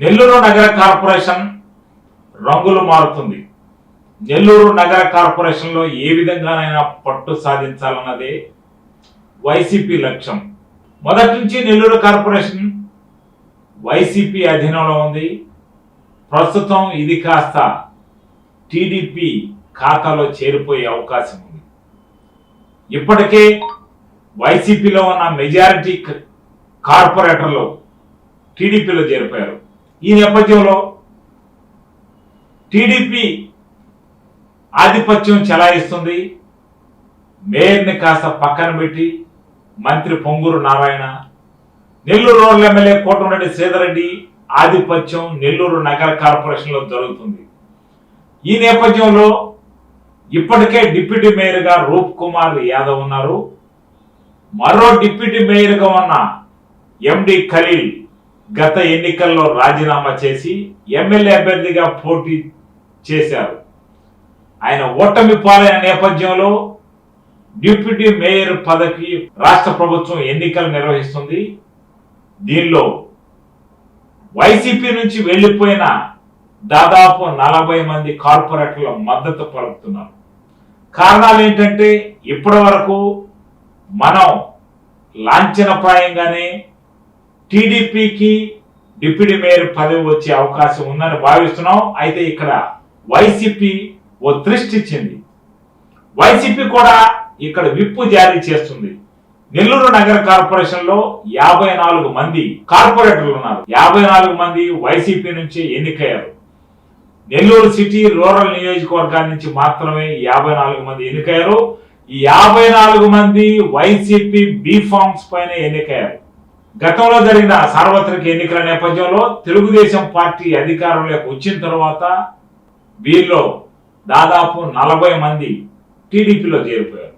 నెల్లూరు నగర కార్పొరేషన్ రంగులు మారుతుంది. నెల్లూరు నగర కార్పొరేషన్లో ఏ విధంగానైనా పట్టు సాధించాలన్నదే వైసీపీ లక్ష్యం. మొదటి నుంచి నెల్లూరు కార్పొరేషన్ వైసీపీ అధీనంలో ఉంది. ప్రస్తుతం ఇది కాస్త టీడీపీ ఖాతాలో చేరిపోయే అవకాశం ఉంది. ఇప్పటికే వైసీపీలో ఉన్న మెజారిటీ కార్పొరేటర్లు టీడీపీలో చేరిపోయారు. ఈ నేపథ్యంలో టీడీపీ ఆధిపత్యం చెలాయిస్తుంది. మేయర్ని కాస్త పక్కన పెట్టి మంత్రి పొంగూరు నారాయణ నెల్లూరు రోడ్ల ఎమ్మెల్యే కోటమిరెడ్డి శ్రీధరెడ్డి ఆధిపత్యం నెల్లూరు నగర కార్పొరేషన్లో జరుగుతుంది. ఈ నేపథ్యంలో ఇప్పటికే డిప్యూటీ మేయర్గా రూప్ కుమార్ యాదవ్ ఉన్నారు. మరో డిప్యూటీ మేయర్గా ఉన్న ఎండి ఖలీల్ గత ఎన్నికల్లో రాజీనామా చేసి ఎమ్మెల్యే అభ్యర్థిగా పోటీ చేశారు. ఆయన ఓటమి పాలైన నేపథ్యంలో డిప్యూటీ మేయర్ పదవి రాష్ట్ర ప్రభుత్వం ఎన్నికలు నిర్వహిస్తుంది. దీనిలో వైసీపీ నుంచి వెళ్ళిపోయిన దాదాపు నలభై మంది కార్పొరేటర్ల మద్దతు పలుకుతున్నారు. కారణాలు ఏంటంటే ఇప్పటి వరకు మనం లాంఛనప్రాయంగానే టీడీపీకి డిప్యూటీ మేయర్ పదవి వచ్చే అవకాశం ఉందని భావిస్తున్నాం. అయితే ఇక్కడ వైసీపీ ఓ దృష్టి ఇచ్చింది. వైసీపీ కూడా ఇక్కడ విప్పు జారీ చేస్తుంది. నెల్లూరు నగర కార్పొరేషన్లో యాభై నాలుగు మంది కార్పొరేటర్లు ఉన్నారు. యాభై నాలుగు మంది వైసీపీ నుంచి ఎన్నికయ్యారు. నెల్లూరు సిటీ రూరల్ నియోజకవర్గాల నుంచి మాత్రమే యాభై నాలుగు మంది ఎన్నికయ్యారు. ఈ యాభై నాలుగు మంది వైసీపీ బీఫామ్స్ పైన ఎన్నికయ్యారు. గతంలో జరిగిన సార్వత్రిక ఎన్నికల నేపథ్యంలో తెలుగుదేశం పార్టీ అధికారంలోకి వచ్చిన తర్వాత వీరిలో దాదాపు నలభై మంది టీడీపీలో చేరిపోయారు.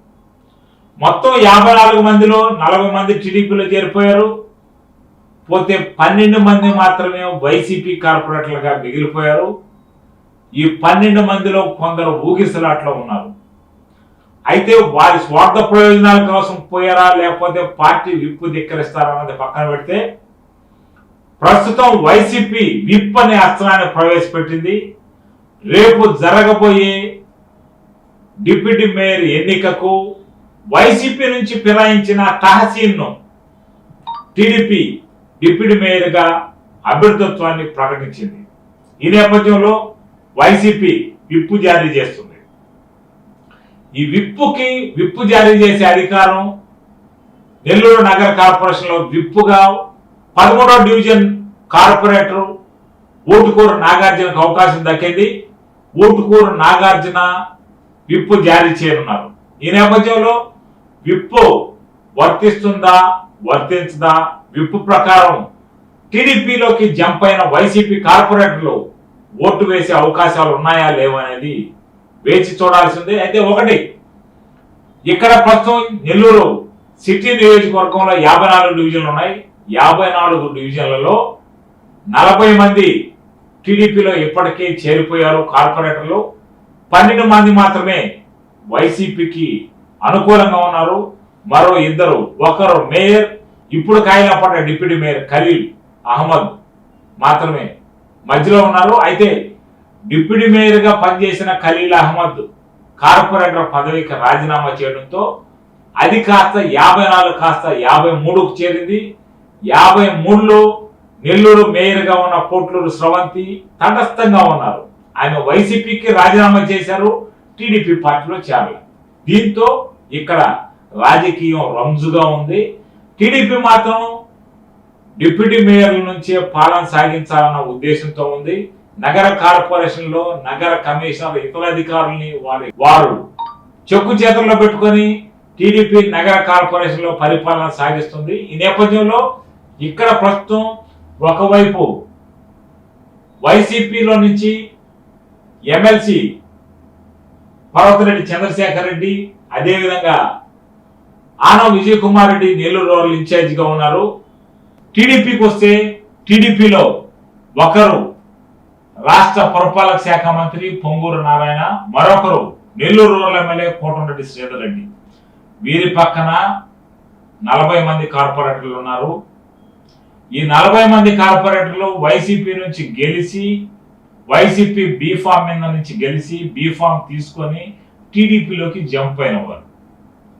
మొత్తం యాభై నాలుగు మందిలో నలభై మంది టీడీపీలో చేరిపోయారు. పోతే పన్నెండు మంది మాత్రమే వైసీపీ కార్పొరేటర్లుగా మిగిలిపోయారు. ఈ పన్నెండు మందిలో కొందరు ఊగిసలాట్లో ఉన్నారు. అయితే వారి స్వార్థ ప్రయోజనాల కోసం పోయారా లేకపోతే పార్టీ విప్పు ధిక్కరిస్తారా అన్నది పక్కన పెడితే ప్రస్తుతం వైసీపీ విప్ అనే అస్త్రాన్ని ప్రవేశపెట్టింది. రేపు జరగబోయే డిప్యూటీ మేయర్ ఎన్నికకు వైసీపీ నుంచి ఫిరాయించిన తహసీన్ను టీడీపీ డిప్యూటీ మేయర్గా అభ్యర్థిత్వాన్ని ప్రకటించింది. ఈ నేపథ్యంలో వైసీపీ విప్పు జారీ చేస్తుంది. ఈ విప్పుకి విప్పు జారీ చేసే అధికారం నెల్లూరు నగర కార్పొరేషన్లో విప్పుగా పదమూడవ డివిజన్ కార్పొరేటర్ ఊటుకూరు నాగార్జునకు అవకాశం దక్కింది. ఊటుకూరు నాగార్జున విప్పు జారీ చేయనున్నారు. ఈ నేపథ్యంలో విప్పు వర్తిస్తుందా వర్తించదా? విప్పు ప్రకారం టీడీపీలోకి జంప్ అయిన వైసీపీ కార్పొరేటర్లు ఓటు వేసే అవకాశాలు ఉన్నాయా లేవనేది వేచి చూడాల్సిందే. అయితే ఒకటి ఇక్కడ ప్రస్తుతం నెల్లూరు సిటీ నియోజకవర్గంలో యాభై నాలుగు డివిజన్లు ఉన్నాయి. యాభై నాలుగు డివిజన్లలో నలభై మంది టీడీపీలో ఇప్పటికే చేరిపోయారు కార్పొరేటర్లు. పన్నెండు మంది మాత్రమే వైసీపీకి అనుకూలంగా ఉన్నారు. మరో ఇద్దరు ఒకరు మేయర్ ఇప్పుడు కాయిన పడ్డ డిప్యూటీ మేయర్ ఖలీల్ అహ్మద్ మాత్రమే మధ్యలో ఉన్నారు. అయితే డిప్యూటీ మేయర్గా పనిచేసిన ఖలీల్ అహ్మద్ కార్పొరేటర్ పదవికి రాజీనామా చేయడంతో అది కాస్త యాభై నాలుగు కాస్త యాభై మూడుకు చేరింది. యాభై మూడులో నెల్లూరు మేయర్గా ఉన్న పోట్లూరు స్రవంతి తటస్థంగా ఉన్నారు. ఆయన వైసీపీకి రాజీనామా చేశారు. టీడీపీ పార్టీలో చేరాలి దీంతో ఇక్కడ రాజకీయం రంజుగా ఉంది. టీడీపీ మాత్రం డిప్యూటీ మేయర్ల నుంచే పాలన సాగించాలన్న ఉద్దేశంతో ఉంది. నగర కార్పొరేషన్లో నగర కమిషనర్ ఇతర అధికారుల్ని వారి వారు చెక్కు చేతుల్లో పెట్టుకొని టీడీపీ నగర కార్పొరేషన్లో పరిపాలన సాగిస్తుంది. ఈ నేపథ్యంలో ఇక్కడ ప్రస్తుతం ఒకవైపు వైసీపీలో నుంచి ఎమ్మెల్సీ పర్వతరెడ్డి చంద్రశేఖర్ రెడ్డి అదేవిధంగా ఆనవ విజయ్ కుమార్ రెడ్డి నెల్లూరు రూరల్ ఇన్ఛార్జిగా ఉన్నారు. టీడీపీకి వస్తే టీడీపీలో ఒకరు రాష్ట్ర పురపాలక శాఖ మంత్రి పొంగూరు నారాయణ మరొకరు నెల్లూరు రూరల్ ఎమ్మెల్యే కోటంరెడ్డి శ్రీధర్ రెడ్డి. వీరి పక్కన నలభై మంది కార్పొరేటర్లు ఉన్నారు. ఈ నలభై మంది కార్పొరేటర్లు వైసీపీ నుంచి గెలిచి వైసీపీ బీఫామ్ మీద నుంచి గెలిచి బీఫామ్ తీసుకొని టీడీపీలోకి జంప్ అయిన వారు.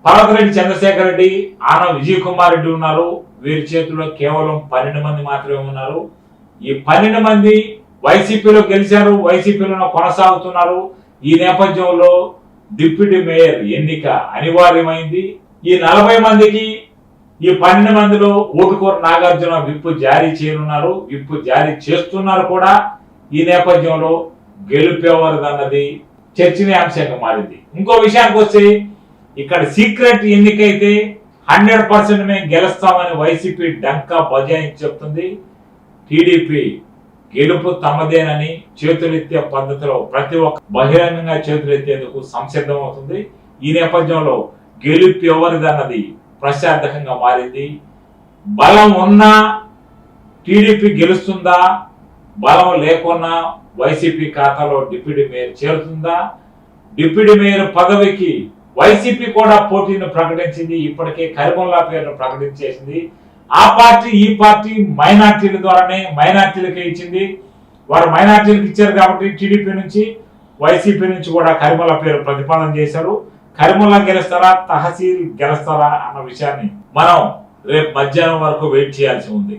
పర్వతరెడ్డి చంద్రశేఖర్ రెడ్డి ఆన విజయ్ కుమార్ రెడ్డి ఉన్నారు. వీరి చేతిలో కేవలం పన్నెండు మంది మాత్రమే ఉన్నారు. ఈ పన్నెండు మంది వైసీపీలో గెలిచారు వైసీపీలో కొనసాగుతున్నారు. ఈ నేపథ్యంలో డిప్యూటీ మేయర్ ఎన్నిక అనివార్యమైంది. ఈ నలభై మందికి ఈ పన్నెండు మందిలో ఓటుకూర నాగార్జున విప్పు జారీ చేయనున్నారు. విప్పు జారీ చేస్తున్నారు కూడా. ఈ నేపథ్యంలో గెలుపేవారదన్నది చర్చనీయాంశంగా మారింది. ఇంకో విషయానికి వస్తే ఇక్కడ సీక్రెట్ ఎన్నికైతే హండ్రెడ్ పర్సెంట్ మేము గెలుస్తామని వైసీపీ డంకా బజాయించి చెప్తుంది. టీడీపీ గెలుపు తమదేనని చేతులెత్తే పద్ధతిలో ప్రతి ఒక్క బహిరంగంగా చేతులెత్తేందుకు సంసిద్ధమవుతుంది ఈ నేపథ్యంలో గెలుపు ఎవరిదన్నది ప్రశాంతకంగా మారింది. బలం ఉన్నా టీడీపీ గెలుస్తుందా? బలం లేకున్నా వైసీపీ ఖాతాలో డిప్యూటీ మేయర్ చేరుతుందా? డిప్యూటీ మేయర్ పదవికి వైసీపీ కూడా పోటీని ప్రకటించింది. ఇప్పటికే కరిమల్లా పేరును ప్రకటించేసింది. ఆ పార్టీ ఈ పార్టీ మైనార్టీల ద్వారానే మైనార్టీలకే ఇచ్చింది. వారు మైనార్టీలకు ఇచ్చారు కాబట్టి టీడీపీ నుంచి వైసీపీ నుంచి కూడా కరిమల పేరు ప్రతిపాదన చేశారు. కరిమల గెలుస్తారా తహసీల్ గెలుస్తారా అన్న విషయాన్ని మనం రేపు మధ్యాహ్నం వరకు వెయిట్ చేయాల్సి ఉంది.